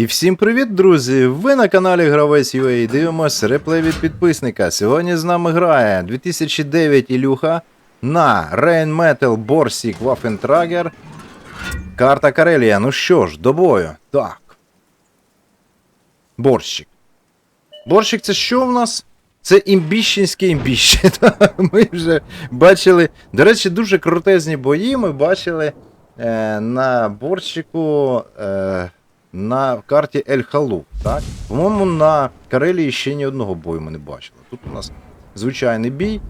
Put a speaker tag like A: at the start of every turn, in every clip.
A: І всім привіт, друзі! Ви на каналі Гравець UA дивимось реплей від підписника. Сьогодні з нами грає 2009 Ілюха на Rain Metal Borsig Waffentrager. Карта Карелія. Ну що ж, до бою. Так. Борщик. Борщик це що в нас? Це імбіщенське імбіще. Ми вже бачили. До речі, дуже крутезні бої. Ми бачили е, на борщику. Е, на карті Ель Халу, так? По-моєму, на Карелії ще ні одного бою ми не бачили. Тут у нас звичайний бій.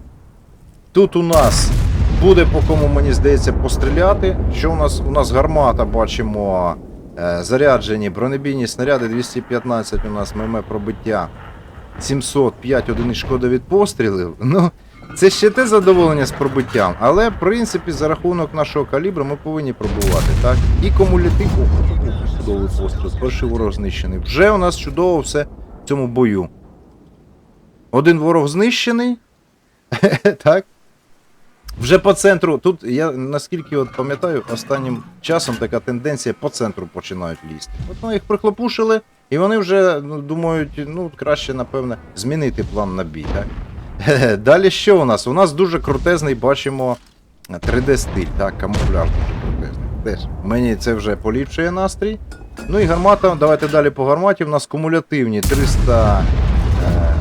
A: Тут у нас буде по кому, мені здається, постріляти. Що у нас? У нас гармата, бачимо, е, заряджені бронебійні снаряди 215 у нас ММ пробиття. 705 одиниць шкода від пострілів. Ну, це ще те задоволення з пробиттям, але в принципі за рахунок нашого калібру ми повинні пробувати, так? І кумулятив чудовий постріл, перший ворог знищений. Вже у нас чудово все в цьому бою. Один ворог знищений. так. Вже по центру. Тут я наскільки от пам'ятаю, останнім часом така тенденція по центру починають лізти. От ми їх прихлопушили, і вони вже ну, думають, ну краще, напевне, змінити план на бій. Так? Далі що у нас? У нас дуже крутезний, бачимо 3D-стиль, так, камуфляж дуже крутезний. Теж мені це вже поліпшує настрій. Ну і гармата, давайте далі по гарматі. У нас кумулятивні 300. е,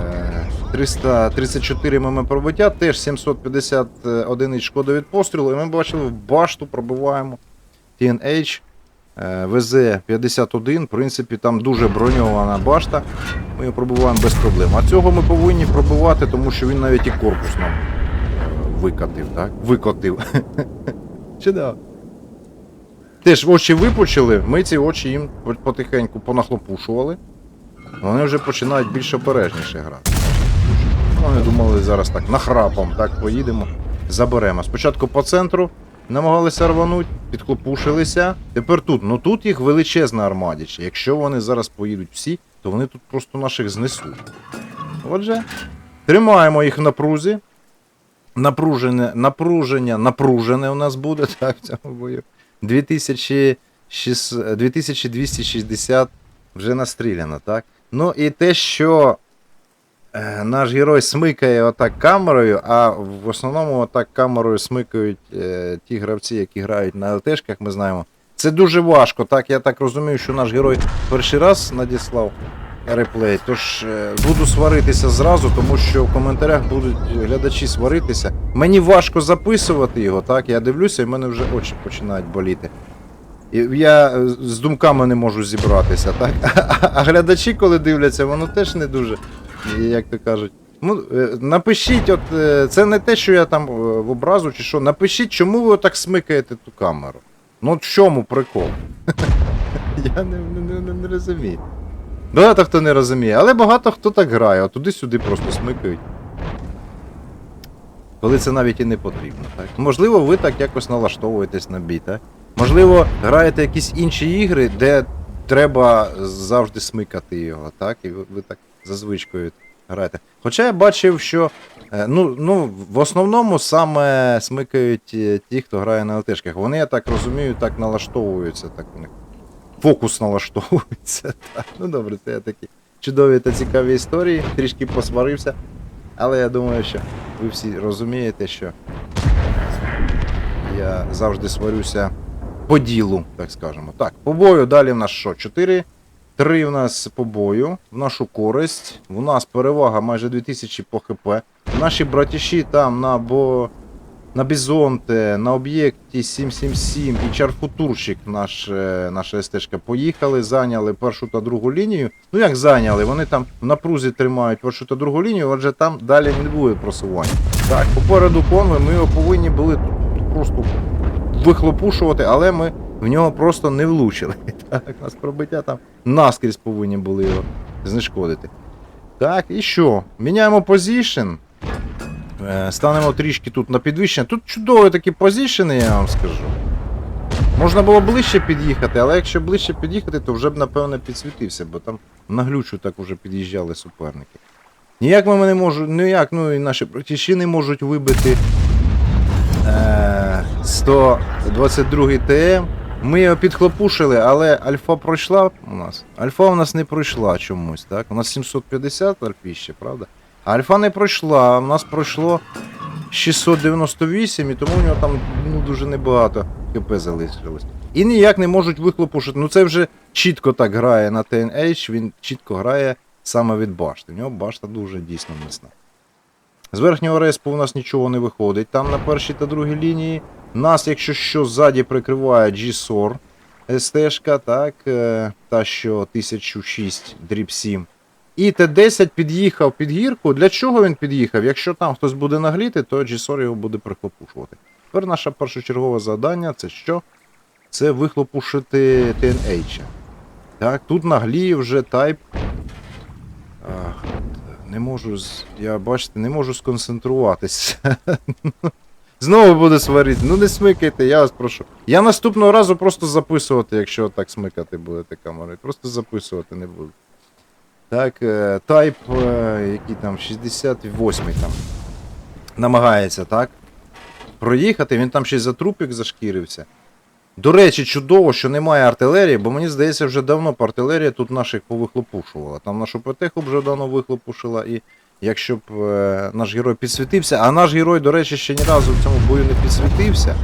A: е, 334 мм пробиття, теж 750 одиниць шкода від пострілу. І ми бачили, в башту пробиваємо TNH е, ВЗ-51. В принципі, там дуже броньована башта. Ми його пробиваємо без проблем. А цього ми повинні пробивати, тому що він навіть і корпус нам е, викатив, так? Викотив. Чудово. Теж очі випучили, ми ці очі їм потихеньку понахлопушували. Вони вже починають більш обережніше грати. Вони думали, зараз так нахрапом так поїдемо, заберемо. Спочатку по центру намагалися рвануть, підхлопушилися. Тепер тут. Ну тут їх величезна армадіч. Якщо вони зараз поїдуть всі, то вони тут просто наших знесуть. Отже, тримаємо їх в напрузі. Напружене, напруження, напружене у нас буде, так, в цьому бою. 2260 вже настріляно, так? Ну і те, що наш герой смикає отак камерою, а в основному отак камерою смикають е, ті гравці, які грають на ЛТшках, ми знаємо. Це дуже важко, так? Я так розумію, що наш герой перший раз надіслав реплей. Тож е, буду сваритися зразу, тому що в коментарях будуть глядачі сваритися. Мені важко записувати його, так? Я дивлюся, і в мене вже очі починають боліти. Я е, з думками не можу зібратися, так? А глядачі, коли дивляться, воно теж не дуже, як то кажуть. Ну, е, напишіть, от е, це не те, що я там е, в образу чи що. Напишіть, чому ви отак смикаєте ту камеру. Ну в чому прикол? Я не, не, не, не розумію. Багато хто не розуміє, але багато хто так грає, а туди-сюди просто смикають. Коли це навіть і не потрібно, так? Можливо, ви так якось налаштовуєтесь на бій, так? Можливо, граєте якісь інші ігри, де треба завжди смикати його, так? І ви, ви так за звичкою граєте. Хоча я бачив, що е, ну, ну, в основному саме смикають е, ті, хто грає на ЛТшках. Вони, я так розумію, так налаштовуються, так у них. Фокус налаштовується. Так. Ну добре, це я такі чудові та цікаві історії. Трішки посварився. Але я думаю, що ви всі розумієте, що я завжди сварюся по ділу, так скажемо. Так, по бою далі в нас що? 4. 3 в нас по бою, в нашу користь. У нас перевага майже 2000 по ХП. Наші братіші там на бо. На Бізонте, на об'єкті 777 і Чарфутурщик наш, е, наша СТшка поїхали, зайняли першу та другу лінію. Ну як зайняли? Вони там в напрузі тримають першу та другу лінію, отже там далі не буде просування. Так, попереду конвой ми його повинні були просто вихлопушувати, але ми в нього просто не влучили. Так, у нас пробиття там наскрізь повинні були його знешкодити. Так, і що? Міняємо позішн. Е, Станемо трішки тут на підвищення. Тут чудові такі позішени, я вам скажу. Можна було ближче під'їхати, але якщо ближче під'їхати, то вже б, напевно, підсвітився, бо там на глючу так уже під'їжджали суперники. Ніяк ми не можуть, ніяк, ну і наші братіші не можуть вибити е, 122 ТМ. Ми його підхлопушили, але альфа пройшла у нас. Альфа у нас не пройшла чомусь, так? У нас 750 альфіще, правда? А альфа не пройшла, у нас пройшло 698, і тому у нього там ну, дуже небагато КП залишилось. І ніяк не можуть вихлопушити. Ну це вже чітко так грає на TNH, він чітко грає саме від башти. У нього башта дуже дійсно міцна. З верхнього респу у нас нічого не виходить. Там на першій та другій лінії. Нас, якщо що, ззаді прикриває G-SOR СТ-шка, так, е, та що 1006 дріб 7. І Т-10 під'їхав під гірку. Для чого він під'їхав? Якщо там хтось буде нагліти, то G-SOR його буде прихлопушувати. Тепер наше першочергове завдання це що? Це вихлопушити TNH. Так, тут нагліє вже тайп. Ах, не можу. Я бачите, не можу сконцентруватись. Знову буде сварити. Ну не смикайте, я вас прошу. Я наступного разу просто записувати, якщо так смикати будете камерою. Просто записувати не буду. Так, е, тайп, е, який там, 68 там. Намагається, так? Проїхати, він там ще за трупик зашкірився. До речі, чудово, що немає артилерії, бо мені здається, вже давно артилерія тут наших повихлопушувала. Там нашу ПТХу вже давно вихлопушила, і якщо б е, наш герой підсвітився, а наш герой, до речі, ще ні разу в цьому бою не підсвітився.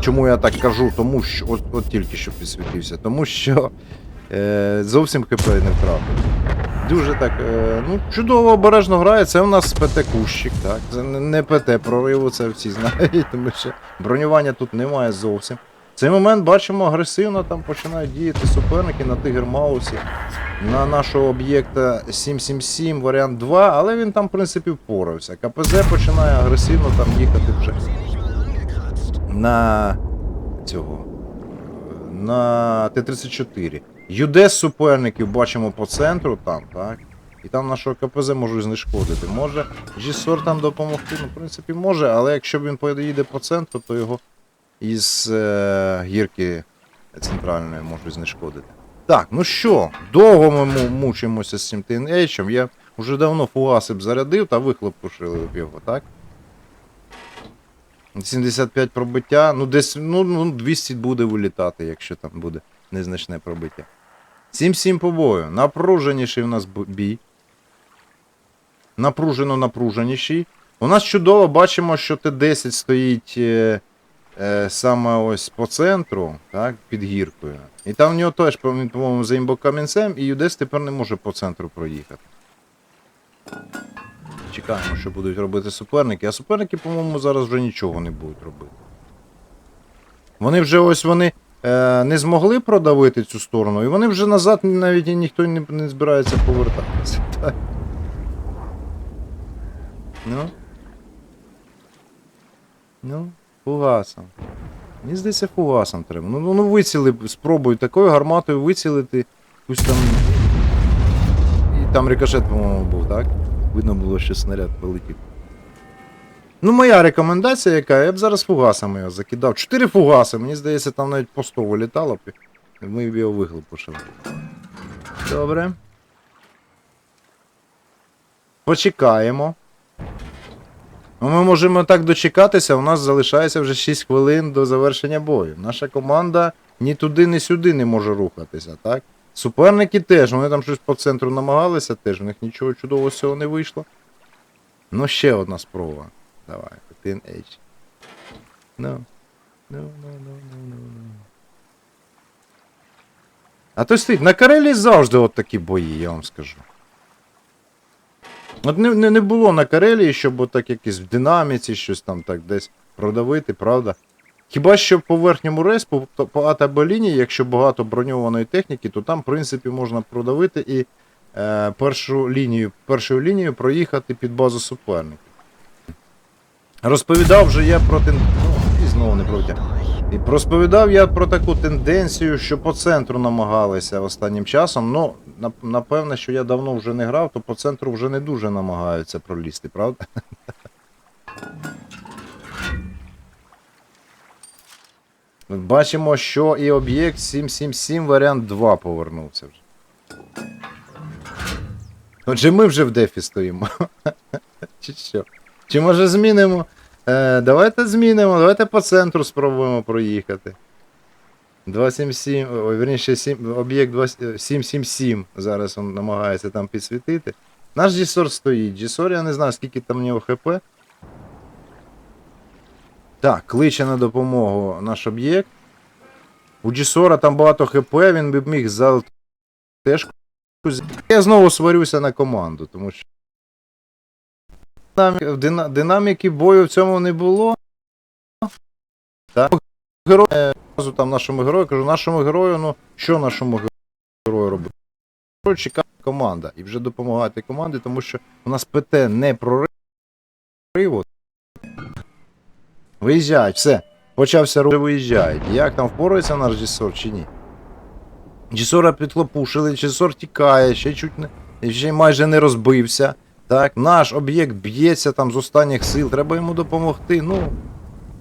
A: Чому я так кажу? Тому що. От, от тільки що підсвітився, тому що е, зовсім ХП не втратив. Дуже так, е, ну, чудово обережно грає. Це у нас ПТ-кущик, так. Це не ПТ прориву, це всі знають, тому що бронювання тут немає зовсім. В цей момент бачимо агресивно там починають діяти суперники на Тигр Маусі, на нашого об'єкта 777, варіант 2, але він там, в принципі, впорався. КПЗ починає агресивно там їхати вже на цього. На Т-34. ЮДЕС суперників бачимо по центру там, так? І там нашого КПЗ можуть знешкодити. Може G-SOR там допомогти, ну, в принципі, може, але якщо він поїде по центру, то його із е, гірки центральної можуть знешкодити. Так, ну що, довго ми мучимося з цим TNH. Я вже давно фугаси б зарядив та вихлопушили б його, так? 75 пробиття, ну десь ну, ну 200 буде вилітати, якщо там буде незначне пробиття. 7-7 по бою. Напруженіший у нас бій. Напружено напруженіший. У нас чудово бачимо, що Т-10 стоїть е, саме ось по центру, так, під гіркою. І там в нього теж, по-моєму, за імбокамінцем, і Юдес тепер не може по центру проїхати. Чекаємо, що будуть робити суперники. А суперники, по-моєму, зараз вже нічого не будуть робити. Вони вже ось вони е, не змогли продавити цю сторону, і вони вже назад навіть ніхто не, не збирається повертатися. Так. Ну. Ну, фугасом. Мені здається, фугасом треба. Ну, ну, ну спробуй такою гарматою вицілити якусь там. І там рикошет, по-моєму, був, так? Видно було, що снаряд полетів. Ну, моя рекомендація яка, я б зараз фугасами його закидав. Чотири фугаси, мені здається, там навіть по 100 вилітало б. Ми б його виглупушили. Добре. Почекаємо. Ну, ми можемо так дочекатися, у нас залишається вже 6 хвилин до завершення бою. Наша команда ні туди, ні сюди не може рухатися, так? Суперники теж, вони там щось по центру намагалися, теж у них нічого чудового з цього не вийшло. Ну, ще одна спроба. Давай, 1H. Ну. Ну, ну, ну, ну, ну, ну. А то стоїть, на Карелі завжди от такі бої, я вам скажу. От не, не, не було на Карелії, щоб отак якось в динаміці щось там так десь продавити, правда? Хіба що по верхньому то по А та лінії, якщо багато броньованої техніки, то там, в принципі, можна продавити і е, першу лінію, першою лінією проїхати під базу суперників. Розповідав вже я про тен... Ну, і знову не протяг. І розповідав я про таку тенденцію, що по центру намагалися останнім часом. Ну, напевне, що я давно вже не грав, то по центру вже не дуже намагаються пролізти, правда? Бачимо, що і об'єкт 777 варіант 2 повернувся вже. Отже, ми вже в дефі стоїмо. Чи що? Чи може змінимо? Е, давайте змінимо, давайте по центру спробуємо проїхати. 277, ой, верніше, сім- об'єкт 2 777 зараз він намагається там підсвітити. Наш Джісор стоїть. Джісор, я не знаю, скільки там в нього ХП. Так, кличе на допомогу наш об'єкт. У Джісора там багато ХП, він би міг за теж. Я знову сварюся на команду, тому що. Динамі- Динаміки бою в цьому не було. Так. Герой, е, там нашому герою, кажу, нашому герою, ну що нашому герою робити? Чекає команда і вже допомагати команді, тому що у нас ПТ не прориву. Виїжджають, все. Почався рух, виїжджають. Як там впорається наш Джісор чи ні? Джісора підхлопушили, Джісор тікає, ще чуть не. Ще майже не розбився. Так, наш об'єкт б'ється там з останніх сил, треба йому допомогти. Ну,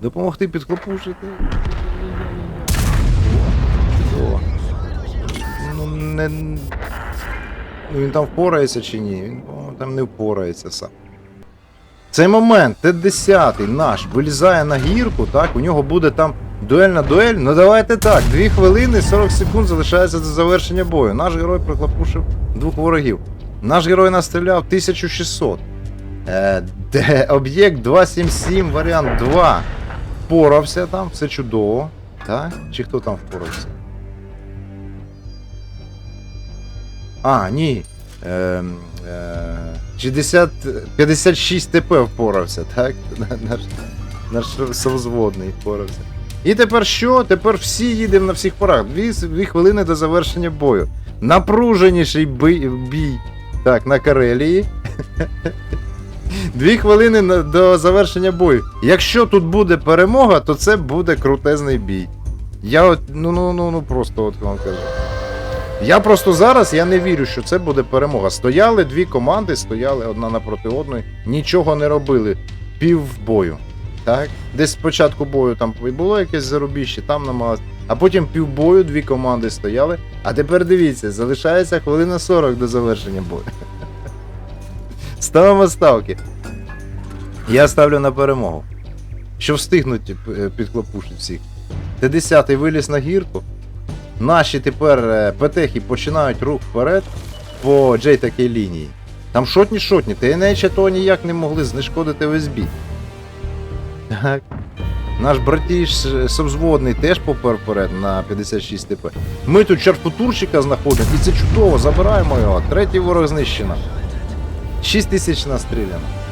A: допомогти підхлопушити. Не... ну, він там впорається чи ні? Він, там не впорається сам. Цей момент, Т-10 наш, вилізає на гірку, так, у нього буде там дуельна дуель. Ну давайте так, 2 хвилини 40 секунд залишається до завершення бою. Наш герой прихлопушив двох ворогів. Наш герой настріляв 1600. Е, де об'єкт 277, варіант 2. Впорався там, все чудово. Так? Чи хто там впорався? А, ні. Е, е, 60, 56 ТП впорався, так? Наш, наш совзводний впорався. І тепер що? Тепер всі їдемо на всіх порах. Дві, дві хвилини до завершення бою. Напруженіший бій, бій. Так, на Карелії. Дві хвилини до завершення бою. Якщо тут буде перемога, то це буде крутезний бій. Я от, ну ну ну ну просто от вам кажу. Я просто зараз я не вірю, що це буде перемога. Стояли дві команди, стояли одна напроти одної, нічого не робили. Пів бою. Так? Десь спочатку бою там було якесь зарубіще, там намагалися. А потім півбою дві команди стояли. А тепер дивіться, залишається хвилина 40 до завершення бою. Ставимо ставки. Я ставлю на перемогу. Що встигнуть е, підклопушити всіх. Т-10 виліз на гірку. Наші тепер е, петехи починають рух вперед по Джей такій лінії. Там шотні шотні, ТНЧ того ніяк не могли знешкодити бій. Так. Наш братіш е, совзводний теж попер вперед на 56 ТП. Ми тут чарфутурщика знаходимо, і це чудово, забираємо його. Третій ворог знищено. 6 тисяч настріляно.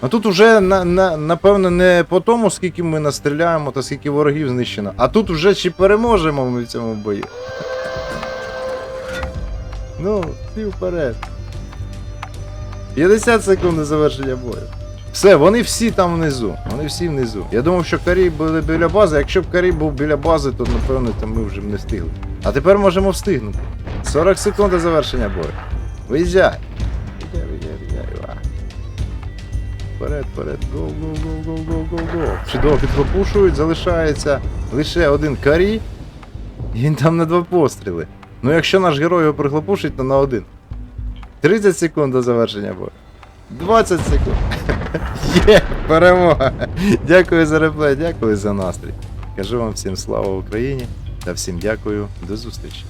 A: А тут уже на, на, напевно не по тому, скільки ми настріляємо та скільки ворогів знищено, а тут вже чи переможемо ми в цьому бою. Ну, всі вперед. 50 секунд завершення бою. Все, вони всі там внизу. Вони всі внизу. Я думав, що Карі були біля бази. Якщо б Карі був біля бази, то напевно там ми вже б не встигли. А тепер можемо встигнути. 40 секунд до завершення бою. Виїжджай, Вперед, вперед, го, го, го, го, го, го, го. Чудово підхлопушують, залишається лише один карі, і він там на два постріли. Ну якщо наш герой його прихлопушить, то на один. 30 секунд до завершення бою. 20 секунд. Є, перемога. Дякую за реплей, дякую за настрій. Кажу вам всім слава Україні та всім дякую. До зустрічі.